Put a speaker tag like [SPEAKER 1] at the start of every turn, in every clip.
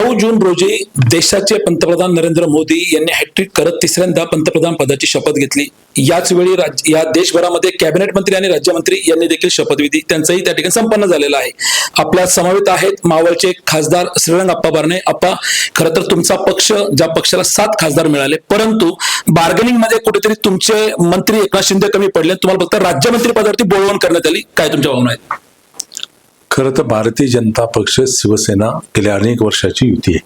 [SPEAKER 1] नऊ जून रोजी देशाचे पंतप्रधान नरेंद्र मोदी यांनी हॅट्रिक करत तिसऱ्यांदा पंतप्रधान पदाची शपथ घेतली. याच वेळी राज्य या देशभरामध्ये कॅबिनेट मंत्री आणि राज्यमंत्री यांनी देखील शपथविधी त्यांचाही त्या ठिकाणी संपन्न झालेला आहे. आपल्या समवेत आहेत मावळचे खासदार श्रीरंग अप्पा बारणे. अप्पा खरं तर तुमचा पक्ष ज्या पक्षाला सात खासदार मिळाले परंतु बार्गेनिंगमध्ये कुठेतरी तुमचे मंत्री एकनाथ शिंदे कमी पडले तुम्हाला फक्त राज्यमंत्री पदावरती बोलवण करण्यात आली. काय तुमच्या भावना आहेत?
[SPEAKER 2] खरं तर भारतीय जनता पक्ष शिवसेना गेल्या अनेक वर्षाची युती आहे.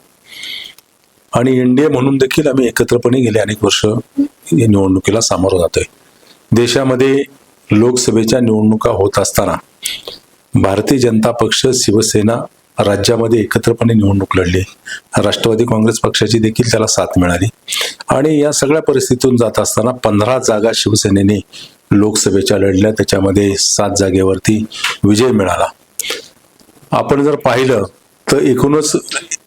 [SPEAKER 2] आणि एनडीए म्हणून देखील आम्ही एकत्रपणे गेले अनेक वर्ष या निवडणुकीला सामोरं जातोय. देशामध्ये लोकसभेच्या निवडणुका होत असताना भारतीय जनता पक्ष शिवसेना राज्यामध्ये एकत्रपणे निवडणूक लढली. राष्ट्रवादी काँग्रेस पक्षाची देखील त्याला साथ मिळाली. आणि या सगळ्या परिस्थितीतून जात असताना पंधरा जागा शिवसेनेने लोकसभेच्या लढल्या. त्याच्यामध्ये सात जागेवरती विजय मिळाला. आपण जर पाहिलं तर एकूणच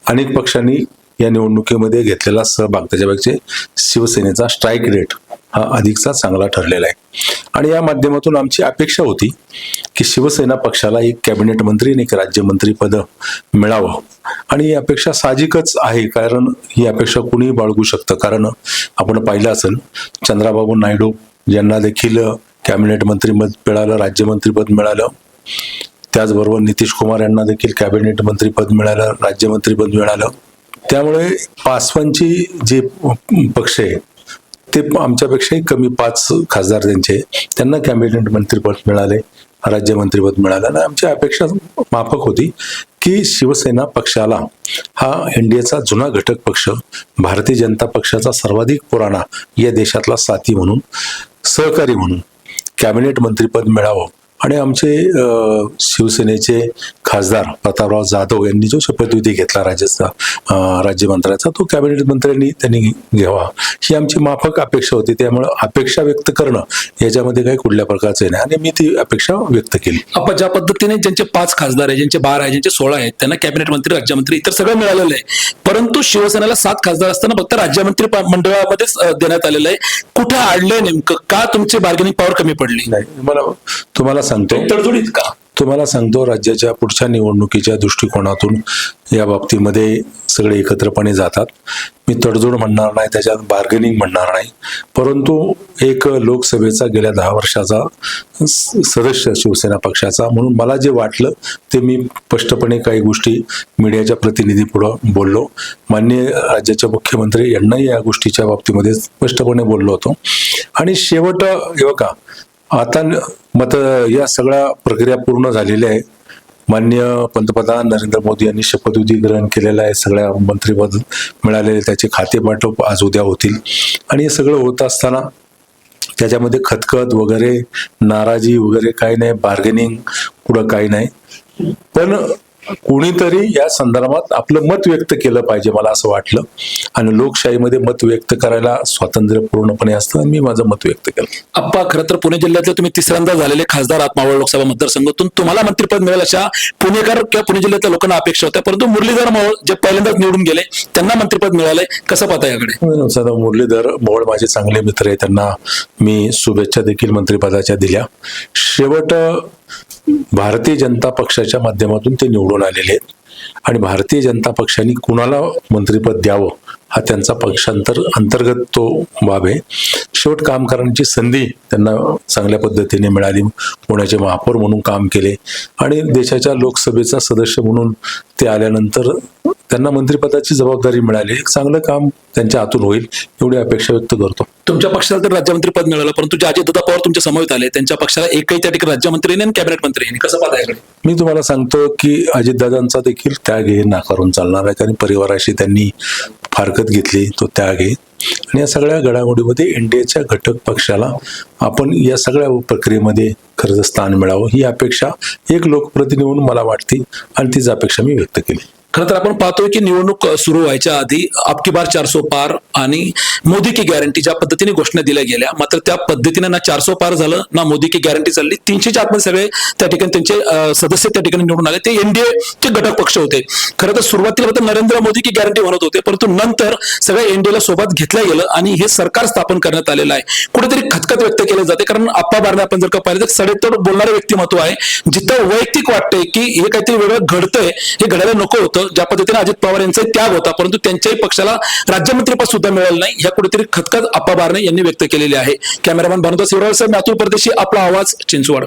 [SPEAKER 2] अनेक पक्षांनी या निवडणुकीमध्ये घेतलेला सहभाग. त्याच्यापेक्षा शिवसेनेचा स्ट्राईक रेट हा अधिकचा चांगला ठरलेला आहे. आणि या माध्यमातून आमची अपेक्षा होती की शिवसेना पक्षाला एक कॅबिनेट मंत्री आणि एक राज्यमंत्री पद मिळावं. आणि ही अपेक्षा साहजिकच आहे कारण ही अपेक्षा कुणीही बाळगू शकतं. कारण आपण पाहिलं असेल चंद्राबाबू नायडू यांना देखील कॅबिनेट मंत्रीपद मिळालं राज्यमंत्रीपद मिळालं. त्याचबरोबर नितीश कुमार यांना देखील कॅबिनेट मंत्रीपद मिळालं राज्यमंत्रीपद मिळालं. त्यामुळे पासवांची जे पक्ष आहे ते आमच्यापेक्षाही कमी पाच खासदार त्यांचे त्यांना कॅबिनेट मंत्रीपद मिळाले राज्यमंत्रीपद मिळालं आणि आमची अपेक्षा माफक होती की शिवसेना पक्षाला हा एनडीएचा जुना घटक पक्ष भारतीय जनता पक्षाचा सर्वाधिक पुराणा या देशातला साथी म्हणून सहकारी म्हणून कॅबिनेट मंत्रीपद मिळावं आणि आमचे शिवसेनेचे खासदार प्रतापराव जाधव यांनी जो शपथविधी घेतला राज्याचा राज्यमंत्र्याचा तो कॅबिनेट मंत्र्यांनी त्यांनी घ्यावा. ही आमची माफक अपेक्षा होती. त्यामुळे अपेक्षा व्यक्त करणं याच्यामध्ये काही कुठल्या प्रकारचं नाही. आणि मी ती अपेक्षा व्यक्त केली.
[SPEAKER 1] आपण ज्या पद्धतीने ज्यांचे पाच खासदार आहे ज्यांचे बारा आहे ज्यांचे सोळा आहेत त्यांना कॅबिनेट मंत्री राज्यमंत्री इतर सगळं मिळालेलं आहे. परंतु शिवसेनेला सात खासदार असताना फक्त राज्यमंत्री मंडळामध्येच देण्यात आलेलं आहे. कुठं अडलंय नेमकं? का तुमची बार्गेनिंग पॉवर कमी पडली?
[SPEAKER 2] नाही मला तुम्हाला सांगतो.
[SPEAKER 1] तडजोडीत का
[SPEAKER 2] तुम्हाला सांगतो राज्याच्या पुढच्या निवडणुकीच्या दृष्टिकोनातून या बाबतीमध्ये सगळे एकत्रपणे जातात. मी तडजोड म्हणणार नाही त्याच्यात बार्गेनिंग म्हणणार नाही. परंतु एक लोकसभेचा गेल्या दहा वर्षाचा स- सदस्य शिवसेना पक्षाचा म्हणून मला जे वाटलं ते मी स्पष्टपणे काही गोष्टी मीडियाच्या प्रतिनिधीपुढं बोललो. माननीय राज्याचे मुख्यमंत्री यांनाही या गोष्टीच्या बाबतीमध्ये स्पष्टपणे बोललो होतो. आणि शेवट का आता मत या सगळ्या प्रक्रिया पूर्ण झालेल्या आहे मान्य पंतप्रधान नरेंद्र मोदी यांनी शपथविधी ग्रहण केलेला आहे. सगळ्या मंत्रीपद मिळालेले त्याचे खाते वाटप आज उद्या होतील. आणि हे सगळं होत असताना त्याच्यामध्ये खतखत वगैरे नाराजी वगैरे काही नाही बार्गेनिंग पुढं काही नाही. पण कोणीतरी या संदर्भात आपलं मत व्यक्त केलं पाहिजे मला असं वाटलं. आणि लोकशाहीमध्ये मत व्यक्त करायला स्वातंत्र्य पूर्णपणे असतं आणि मी माझं मत व्यक्त केलं.
[SPEAKER 1] आप्पा खरं तर पुणे जिल्ह्यातले तुम्ही तिसऱ्यांदा झालेले खासदार आहात मावळ लोकसभा मतदारसंघातून. तुम्हाला मंत्रिपद मिळेल अशा पुणेकर किंवा पुणे जिल्ह्यातल्या लोकांना अपेक्षा होत्या. परंतु मुरलीधर मोहोळ जे पहिल्यांदाच निवडून गेले त्यांना मंत्रिपद मिळालंय. कसं पाहता याकडे?
[SPEAKER 2] सदा मुरलीधर मोहोळ माझे चांगले मित्र आहे. त्यांना मी शुभेच्छा देखील मंत्रिपदाच्या दिल्या. शेवट भारतीय जनता पक्षाच्या माध्यमातून ते निवडून आलेले आहेत. आणि भारतीय जनता पक्षाने कुणाला मंत्रिपद द्यावं? हा त्यांचा पक्षांतर अंतर्गत तो बाब आहे. शेवट काम करण्याची संधी त्यांना चांगल्या पद्धतीने मिळाली. पुण्याचे महापौर म्हणून काम केले. आणि देशाच्या लोकसभेचा सदस्य म्हणून ते आल्यानंतर त्यांना मंत्रिपदाची जबाबदारी मिळाली. एक चांगलं काम त्यांच्या हातून होईल एवढी अपेक्षा व्यक्त करतो.
[SPEAKER 1] तुमच्या पक्षाला तर राज्यमंत्री पद मिळालं परंतु जे अजितदादा पवार तुमच्यासमोर आले त्यांच्या पक्षाला एकही त्या ठिकाणी राज्यमंत्री आणि कॅबिनेट मंत्री कसं पाहता
[SPEAKER 2] मी तुम्हाला सांगतो की अजितदादांचा देखील त्याग हे नाकारून चालणार आहे कारण परिवाराशी त्यांनी ताकद घेतली तो त्याग आहे. आणि या सगळ्या घडामोडीमध्ये एनडीएच्या घटक पक्षाला आपण या सगळ्या प्रक्रियेमध्ये खरंच स्थान मिळावं ही अपेक्षा एक लोकप्रतिनिधी म्हणून मला वाटते आणि तीच अपेक्षा मी व्यक्त केली.
[SPEAKER 1] खरं तर आपण पाहतोय की निवडणूक सुरू व्हायच्या आधी आपकी बार चारसो पार आणि मोदी की गॅरंटी ज्या पद्धतीने घोषणा दिल्या गेल्या मात्र त्या पद्धतीने ना चारसो पार झालं ना मोदी की गॅरंटी चालली. तीनशेच्या आतमध्ये सगळे त्या ठिकाणी त्यांचे सदस्य त्या ठिकाणी निवडून आले. ते एनडीए चे घटक पक्ष होते. खरं तर सुरुवातीला फक्त नरेंद्र मोदी की गॅरंटी म्हणत होते परंतु नंतर सगळ्या एनडीएला सोबत घेतलं गेलं आणि हे सरकार स्थापन करण्यात आलेलं आहे. कुठेतरी खतखत व्यक्त केलं जाते कारण आप्पा बारणे आपण जर का पाहिलं तर सडेतोड बोलणारे व्यक्तिमत्व आहे. जिथं वैयक्तिक वाटतंय की हे काहीतरी वेगळं घडतंय हे घडायला नको होतं. ज्या पद्धतीने अजित पवार यांचा त्याग होता परंतु त्यांच्याही पक्षाला राज्यमंत्रीपद सुद्धा मिळालं नाही ह्या कुठेतरी खतखत अप्पा बारणे यांनी व्यक्त केलेली आहे. कॅमेरामॅन भानुदास शिवराळ सर मॅथुर परदेशी आपला आवाज चिंचवड.